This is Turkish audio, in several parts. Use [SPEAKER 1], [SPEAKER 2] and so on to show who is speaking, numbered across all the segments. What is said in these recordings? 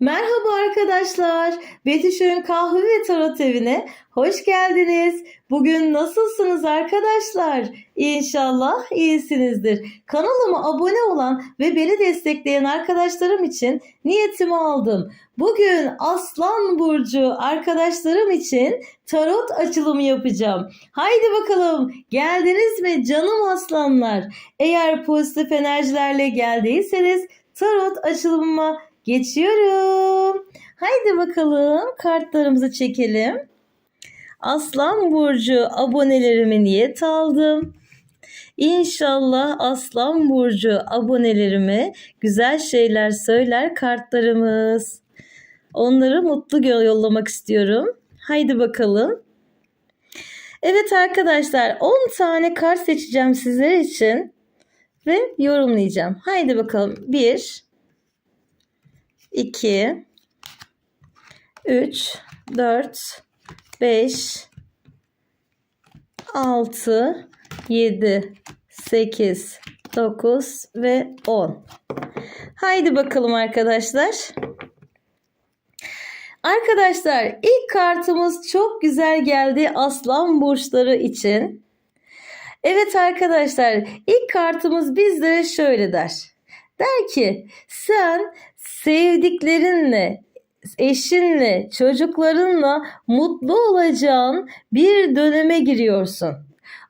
[SPEAKER 1] Merhaba arkadaşlar. Betüş'ün kahve ve tarot evine hoş geldiniz. Bugün nasılsınız arkadaşlar? İnşallah iyisinizdir. Kanalıma abone olan ve beni destekleyen arkadaşlarım için niyetimi aldım. Bugün Aslan Burcu arkadaşlarım için tarot açılımı yapacağım. Haydi bakalım geldiniz mi canım aslanlar? Eğer pozitif enerjilerle geldiyseniz tarot açılımıma geçiyorum. Haydi bakalım kartlarımızı çekelim. Aslan Burcu abonelerime niyet aldım. İnşallah Aslan Burcu abonelerime güzel şeyler söyler kartlarımız. Onları mutlu yollamak istiyorum. Haydi bakalım. Evet arkadaşlar 10 tane kart seçeceğim sizler için ve yorumlayacağım. Haydi bakalım. 1 2 3 4 5 6 7 8 9 ve 10. Haydi bakalım arkadaşlar. Arkadaşlar ilk kartımız çok güzel geldi aslan burçları için. Evet arkadaşlar ilk kartımız bizlere şöyle der. Der ki sen sevdiklerinle, eşinle, çocuklarınla mutlu olacağın bir döneme giriyorsun.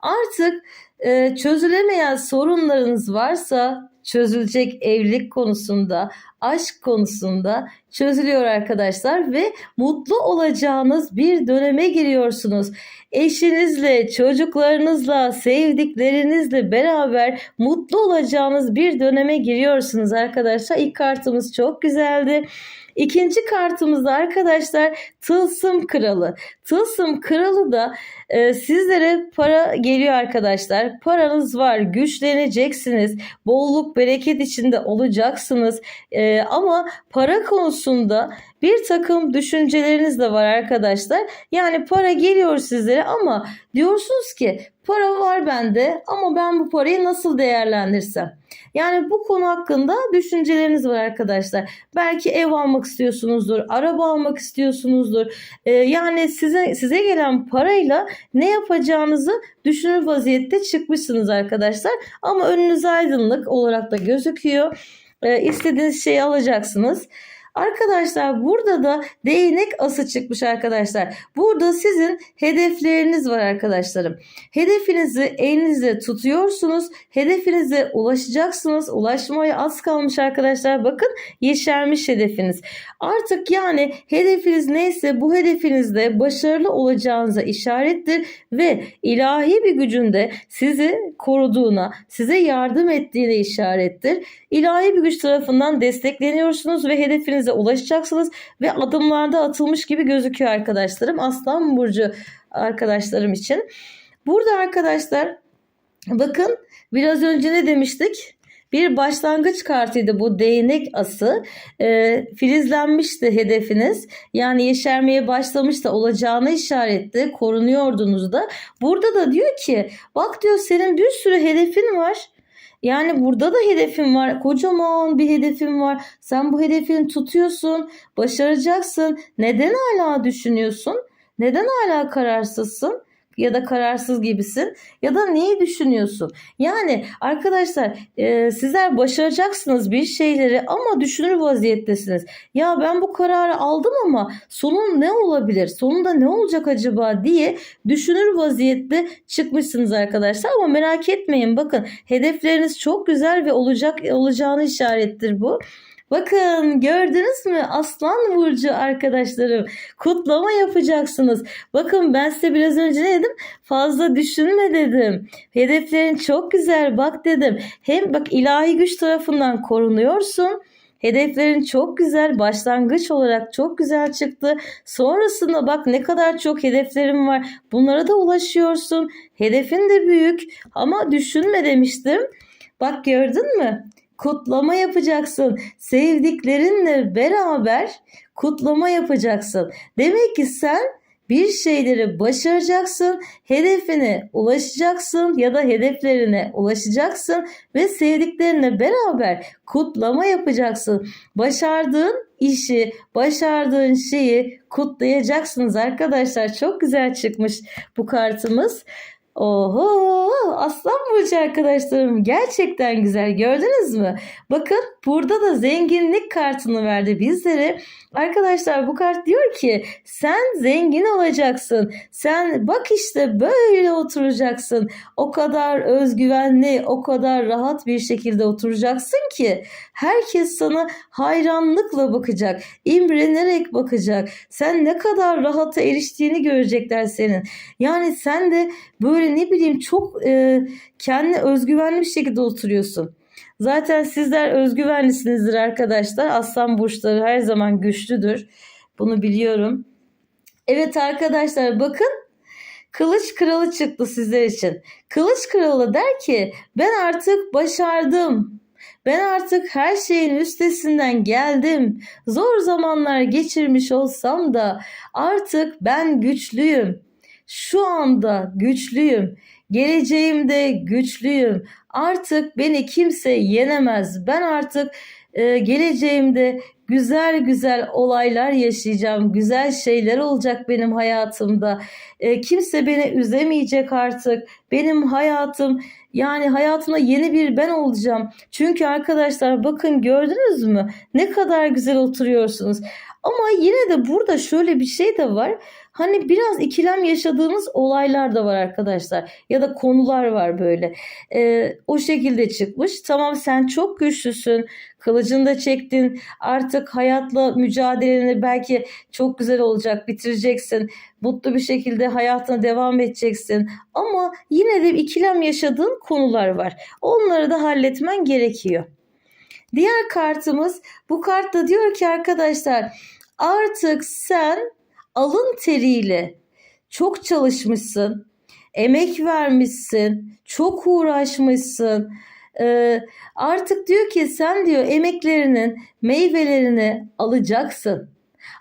[SPEAKER 1] Artık e, çözülemeyen sorunlarınız varsa çözülecek evlilik konusunda, aşk konusunda çözülüyor arkadaşlar ve mutlu olacağınız bir döneme giriyorsunuz. Eşinizle, çocuklarınızla, sevdiklerinizle beraber mutlu olacağınız bir döneme giriyorsunuz arkadaşlar. İlk kartımız çok güzeldi. İkinci kartımızda arkadaşlar Tılsım Kralı. Tılsım Kralı da e, sizlere para geliyor arkadaşlar. Paranız var, güçleneceksiniz, bolluk bereket içinde olacaksınız. E, ama para konusunda bir takım düşünceleriniz de var arkadaşlar. Yani para geliyor sizlere ama diyorsunuz ki para var bende ama ben bu parayı nasıl değerlendirsem? Yani bu konu hakkında düşünceleriniz var arkadaşlar. Belki ev almak istiyorsunuzdur, araba almak istiyorsunuzdur. Ee, yani size size gelen parayla ne yapacağınızı düşünür vaziyette çıkmışsınız arkadaşlar. Ama önünüz aydınlık olarak da gözüküyor. Ee, istediğiniz şeyi alacaksınız. Arkadaşlar burada da değnek ası çıkmış arkadaşlar. Burada sizin hedefleriniz var arkadaşlarım. Hedefinizi elinizde tutuyorsunuz. Hedefinize ulaşacaksınız. Ulaşmaya az kalmış arkadaşlar. Bakın yeşermiş hedefiniz. Artık yani hedefiniz neyse bu hedefinizde başarılı olacağınıza işarettir ve ilahi bir gücünde sizi koruduğuna, size yardım ettiğine işarettir. İlahi bir güç tarafından destekleniyorsunuz ve hedefinize ulaşacaksınız ve adımlarda atılmış gibi gözüküyor arkadaşlarım. Aslan burcu arkadaşlarım için. Burada arkadaşlar bakın biraz önce ne demiştik? Bir başlangıç kartıydı bu değnek ası. E, filizlenmişti hedefiniz. Yani yeşermeye başlamış da olacağını işaretti. Korunuyordunuz da. Burada da diyor ki bak diyor senin bir sürü hedefin var. Yani burada da hedefin var. Kocaman bir hedefin var. Sen bu hedefini tutuyorsun. Başaracaksın. Neden hala düşünüyorsun? Neden hala kararsızsın? Ya da kararsız gibisin ya da neyi düşünüyorsun? Yani arkadaşlar e, sizler başaracaksınız bir şeyleri ama düşünür vaziyettesiniz. Ya ben bu kararı aldım ama sonun ne olabilir? Sonunda ne olacak acaba diye düşünür vaziyette çıkmışsınız arkadaşlar ama merak etmeyin bakın hedefleriniz çok güzel ve olacak olacağını işarettir bu. Bakın gördünüz mü aslan burcu arkadaşlarım kutlama yapacaksınız. Bakın ben size biraz önce ne dedim? Fazla düşünme dedim. Hedeflerin çok güzel bak dedim. Hem bak ilahi güç tarafından korunuyorsun. Hedeflerin çok güzel başlangıç olarak çok güzel çıktı. Sonrasında bak ne kadar çok hedeflerim var. Bunlara da ulaşıyorsun. Hedefin de büyük ama düşünme demiştim. Bak gördün mü? Kutlama yapacaksın. Sevdiklerinle beraber kutlama yapacaksın. Demek ki sen bir şeyleri başaracaksın, hedefine ulaşacaksın ya da hedeflerine ulaşacaksın ve sevdiklerinle beraber kutlama yapacaksın. Başardığın işi, başardığın şeyi kutlayacaksınız arkadaşlar. Çok güzel çıkmış bu kartımız. Oho aslan burcu arkadaşlarım gerçekten güzel gördünüz mü? Bakın burada da zenginlik kartını verdi bizlere. Arkadaşlar bu kart diyor ki sen zengin olacaksın. Sen bak işte böyle oturacaksın. O kadar özgüvenli, o kadar rahat bir şekilde oturacaksın ki herkes sana hayranlıkla bakacak. imrenerek bakacak. Sen ne kadar rahata eriştiğini görecekler senin. Yani sen de böyle ne bileyim çok e, kendi özgüvenli bir şekilde oturuyorsun. Zaten sizler özgüvenlisinizdir arkadaşlar. Aslan burçları her zaman güçlüdür. Bunu biliyorum. Evet arkadaşlar bakın Kılıç kralı çıktı sizler için. Kılıç kralı der ki ben artık başardım. Ben artık her şeyin üstesinden geldim. Zor zamanlar geçirmiş olsam da artık ben güçlüyüm. Şu anda güçlüyüm. Geleceğimde güçlüyüm. Artık beni kimse yenemez. Ben artık e, geleceğimde güzel güzel olaylar yaşayacağım. Güzel şeyler olacak benim hayatımda. E, kimse beni üzemeyecek artık. Benim hayatım yani hayatımda yeni bir ben olacağım. Çünkü arkadaşlar bakın gördünüz mü? Ne kadar güzel oturuyorsunuz. Ama yine de burada şöyle bir şey de var. Hani biraz ikilem yaşadığınız olaylar da var arkadaşlar. Ya da konular var böyle. Ee, o şekilde çıkmış. Tamam sen çok güçlüsün. Kılıcını da çektin. Artık hayatla mücadeleni belki çok güzel olacak. Bitireceksin. Mutlu bir şekilde hayatına devam edeceksin. Ama yine de ikilem yaşadığın konular var. Onları da halletmen gerekiyor. Diğer kartımız bu kartta diyor ki arkadaşlar artık sen alın teriyle çok çalışmışsın, emek vermişsin, çok uğraşmışsın. Ee, artık diyor ki sen diyor emeklerinin meyvelerini alacaksın.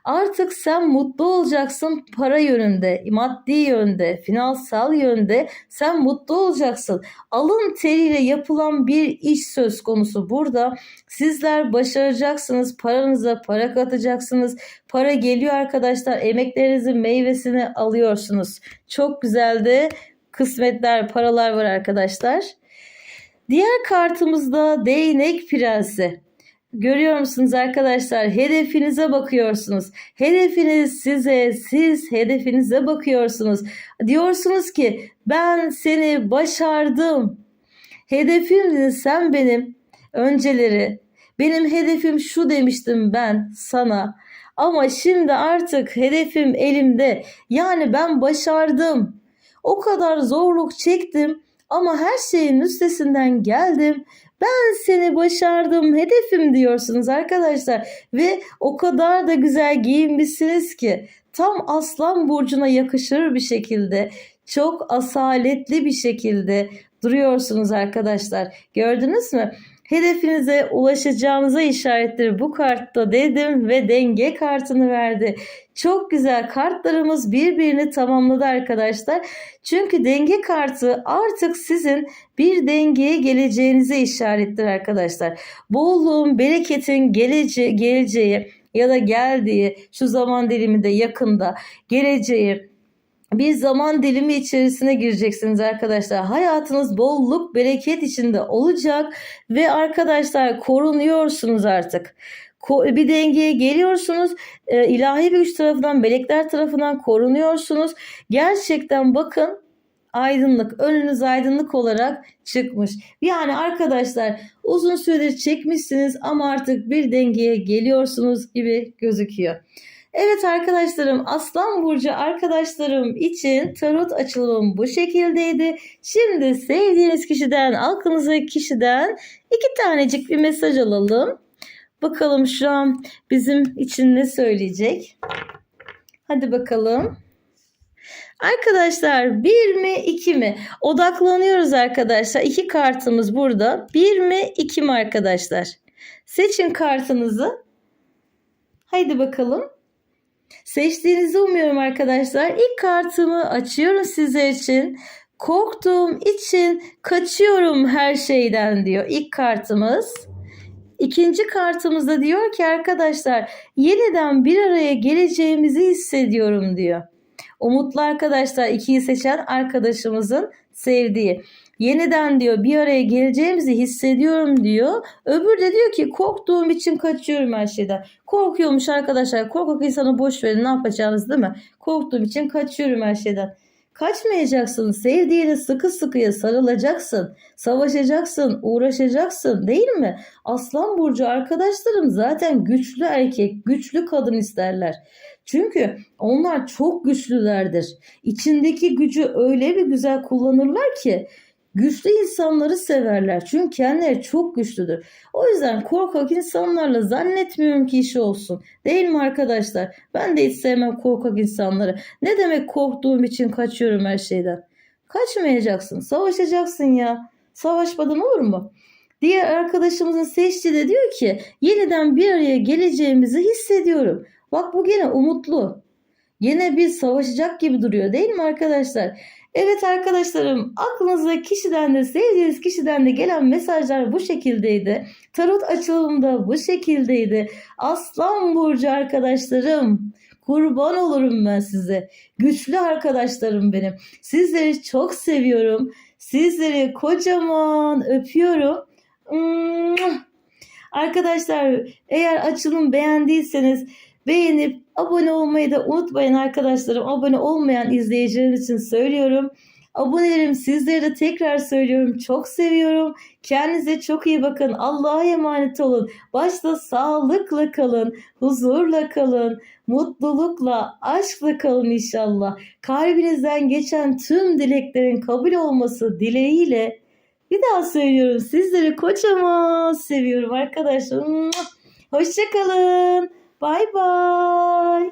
[SPEAKER 1] Artık sen mutlu olacaksın para yönünde, maddi yönde, finansal yönde sen mutlu olacaksın. Alın teriyle yapılan bir iş söz konusu burada. Sizler başaracaksınız, paranıza para katacaksınız. Para geliyor arkadaşlar, emeklerinizin meyvesini alıyorsunuz. Çok güzel de kısmetler, paralar var arkadaşlar. Diğer kartımızda değnek prensi. Görüyor musunuz arkadaşlar? Hedefinize bakıyorsunuz. Hedefiniz size, siz hedefinize bakıyorsunuz. Diyorsunuz ki ben seni başardım. Hedefimdin sen benim önceleri. Benim hedefim şu demiştim ben sana. Ama şimdi artık hedefim elimde. Yani ben başardım. O kadar zorluk çektim ama her şeyin üstesinden geldim. Ben seni başardım, hedefim diyorsunuz arkadaşlar. Ve o kadar da güzel giyinmişsiniz ki tam aslan burcuna yakışır bir şekilde, çok asaletli bir şekilde duruyorsunuz arkadaşlar. Gördünüz mü? Hedefinize ulaşacağınıza işarettir bu kartta dedim ve denge kartını verdi. Çok güzel kartlarımız birbirini tamamladı arkadaşlar. Çünkü denge kartı artık sizin bir dengeye geleceğinize işarettir arkadaşlar. Bolluğun, bereketin gelece geleceği ya da geldiği şu zaman diliminde yakında geleceği bir zaman dilimi içerisine gireceksiniz arkadaşlar. Hayatınız bolluk, bereket içinde olacak ve arkadaşlar korunuyorsunuz artık. Bir dengeye geliyorsunuz. E, ilahi bir güç tarafından, melekler tarafından korunuyorsunuz. Gerçekten bakın aydınlık, önünüz aydınlık olarak çıkmış. Yani arkadaşlar uzun süredir çekmişsiniz ama artık bir dengeye geliyorsunuz gibi gözüküyor. Evet arkadaşlarım Aslan Burcu arkadaşlarım için tarot açılımım bu şekildeydi. Şimdi sevdiğiniz kişiden aklınızdaki kişiden iki tanecik bir mesaj alalım. Bakalım şu an bizim için ne söyleyecek. Hadi bakalım. Arkadaşlar bir mi iki mi? Odaklanıyoruz arkadaşlar. İki kartımız burada. Bir mi iki mi arkadaşlar? Seçin kartınızı. Haydi bakalım. Seçtiğinizi umuyorum arkadaşlar. İlk kartımı açıyorum sizler için. Korktuğum için kaçıyorum her şeyden diyor. İlk kartımız. İkinci kartımızda diyor ki arkadaşlar yeniden bir araya geleceğimizi hissediyorum diyor. Umutlu arkadaşlar ikiyi seçen arkadaşımızın sevdiği. Yeniden diyor bir araya geleceğimizi hissediyorum diyor. Öbürü de diyor ki korktuğum için kaçıyorum her şeyden. Korkuyormuş arkadaşlar. Korkak insanı boş verin ne yapacağınız değil mi? Korktuğum için kaçıyorum her şeyden. Kaçmayacaksın. Sevdiğine sıkı sıkıya sarılacaksın. Savaşacaksın, uğraşacaksın değil mi? Aslan burcu arkadaşlarım zaten güçlü erkek, güçlü kadın isterler. Çünkü onlar çok güçlülerdir. İçindeki gücü öyle bir güzel kullanırlar ki güçlü insanları severler. Çünkü kendileri çok güçlüdür. O yüzden korkak insanlarla zannetmiyorum ki işi olsun. Değil mi arkadaşlar? Ben de hiç sevmem korkak insanları. Ne demek korktuğum için kaçıyorum her şeyden? Kaçmayacaksın. Savaşacaksın ya. Savaşmadan olur mu? Diğer arkadaşımızın seçtiği de diyor ki yeniden bir araya geleceğimizi hissediyorum. Bak bu gene umutlu. Yine bir savaşacak gibi duruyor değil mi arkadaşlar? Evet arkadaşlarım aklınıza kişiden de sevdiğiniz kişiden de gelen mesajlar bu şekildeydi. Tarot açılımda bu şekildeydi. Aslan burcu arkadaşlarım kurban olurum ben size. Güçlü arkadaşlarım benim. Sizleri çok seviyorum. Sizleri kocaman öpüyorum. Arkadaşlar eğer açılım beğendiyseniz beğenip abone olmayı da unutmayın arkadaşlarım. Abone olmayan izleyicilerim için söylüyorum. Abonelerim sizleri de tekrar söylüyorum. Çok seviyorum. Kendinize çok iyi bakın. Allah'a emanet olun. Başta sağlıkla kalın, huzurla kalın, mutlulukla, aşkla kalın inşallah. Kalbinizden geçen tüm dileklerin kabul olması dileğiyle bir daha söylüyorum. Sizleri kocaman seviyorum arkadaşlar. Hoşçakalın. Bye bye.